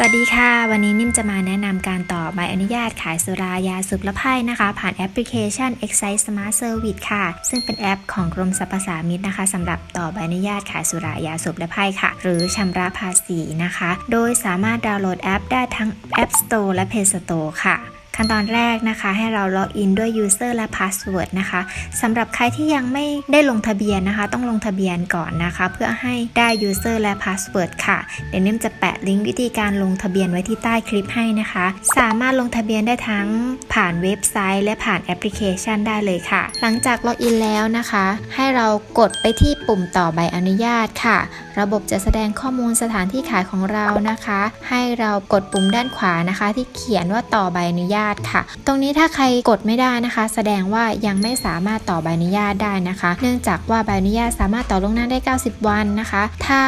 สวัสดีค่ะ วันนี้นิ่มจะมาแนะนำการต่อใบอนุญาตขายสุรายาสูบและไพ่นะคะ ผ่านแอปพลิเคชัน Excise Smart Service ค่ะ ซึ่งเป็นแอปของกรมสรรพสามิตนะคะสำหรับต่อใบอนุญาตขายสุรายาสูบและไพ่ค่ะ หรือชำระภาษีนะคะ โดยสามารถดาวน์โหลดแอปได้ทั้ง App Store และ Play Store ค่ะ ขั้นตอนแรกนะคะ ให้เราล็อกอินด้วย User และ Password นะคะสำหรับใครที่ยังไม่ได้ลงทะเบียนนะคะ ต้องลงทะเบียนก่อนนะคะ เพื่อให้ได้ User และ Password ค่ะเดี๋ยวนิ่มจะแปะลิงก์วิธีการลงทะเบียนไว้ที่ใต้คลิปให้นะคะ สามารถลงทะเบียนได้ทั้งผ่านเว็บไซต์ และผ่านแอปพลิเคชันได้เลยค่ะ หลังจากล็อกอินแล้วนะคะ ให้เรากดไปที่ปุ่มต่อใบอนุญาตค่ะ ระบบจะแสดงข้อมูลสถานที่ขายของเรานะคะ ให้เรากดปุ่มด้านขวานะคะ ที่เขียนว่าต่อใบอนุญาตค่ะ ตรงนี้ถ้าใครกดไม่ได้นะคะ แสดงว่ายังไม่สามารถต่อใบอนุญาตได้นะคะ เนื่องจากว่าใบอนุญาตสามารถต่อล่วงหน้าได้ 90 วันนะคะ ถ้า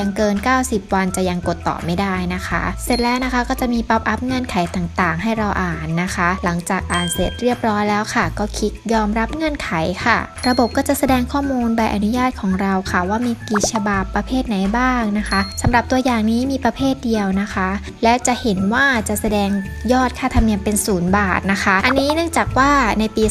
ยังเกิน 90 วันจะยังกดต่อไม่ได้นะคะ เสร็จแล้วนะคะก็จะมีป๊อปอัพเงื่อนไขต่างๆ ให้เราอ่านนะคะ หลังจากอ่านเสร็จเรียบร้อยแล้วค่ะ ก็คลิกยอมรับเงื่อนไขค่ะ ระบบก็จะแสดงข้อมูลใบอนุญาตของเราค่ะ ว่ามีกี่ฉบับประเภทไหนบ้างนะคะสำหรับตัวอย่างนี้มีประเภทเดียวนะคะ และจะเห็นว่าจะแสดงยอดค่าธรรมเนียมเป็นศูนย์บาทนะคะ อันนี้เนื่องจากว่าในปี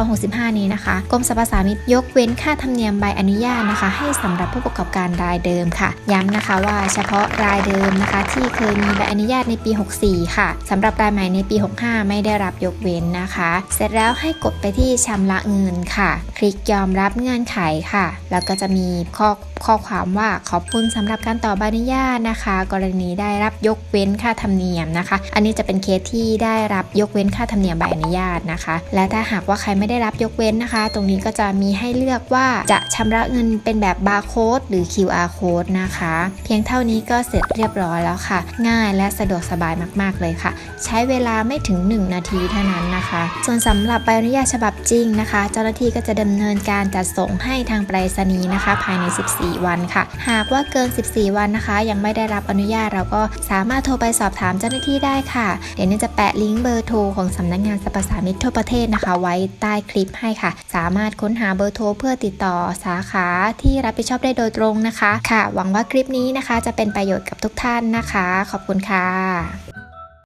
2565 นี้นะคะกรมสรรพสามิตยกเว้นค่าธรรมเนียมใบอนุญาตนะคะ ให้สำหรับผู้ประกอบการรายเดิมค่ะ ย้ำนะคะว่าเฉพาะรายเดิมนะคะ ที่เคยมีใบอนุญาตในปี 64 ค่ะสำหรับรายใหม่ในปี 65 ไม่ได้รับยกเว้นนะคะ เสร็จแล้วให้กดไปที่ชำระเงินค่ะ คลิกยอมรับเงื่อนไขค่ะ แล้วก็จะมีข้อข้อความว่าขอบคุณสำหรับการต่อใบอนุญาตนะคะ กรณีได้รับยกเว้นค่าธรรมเนียมนะคะ อันนี้จะเป็นเคสที่ได้รับยกเว้นค่าธรรมเนียมใบอนุญาตนะคะ และถ้าหากว่าใครไม่ได้รับยกเว้นนะคะ ตรงนี้ก็จะมีให้เลือกว่าจะชำระเงินเป็นแบบบาร์โค้ดหรือ QR code นะคะ เพียงเท่านี้ก็เสร็จเรียบร้อยแล้วค่ะ ง่ายและสะดวกสบายมาก ๆ เลยค่ะ ใช้เวลาไม่ถึง 1 นาทีเท่านั้นนะคะ ส่วนสำหรับใบอนุญาตฉบับจริงนะคะ เจ้าหน้าที่ก็จะดำเนินการจัดส่งให้ทางไปรษณีย์นะคะ ภายใน 14 วันค่ะ หากว่าเกิน 14 วันนะคะ ยังไม่ได้รับอนุญาตเราก็สามารถโทรไปสอบถามเจ้าหน้าที่ได้ค่ะ เดี๋ยวนี้จะแปะลิงก์เบอร์ร์โทรของสำนักงานสรรพสามิตทั่วประเทศนะคะ ไว้ใต้คลิปให้ค่ะ สามารถค้นหาเบอร์โทรเพื่อติดต่อสาขาที่รับผิดชอบได้โดยตรงนะคะ ค่ะ หวังว่าคลิปนี้นะคะ จะเป็นประโยชน์กับทุกท่านนะคะ ขอบคุณค่ะ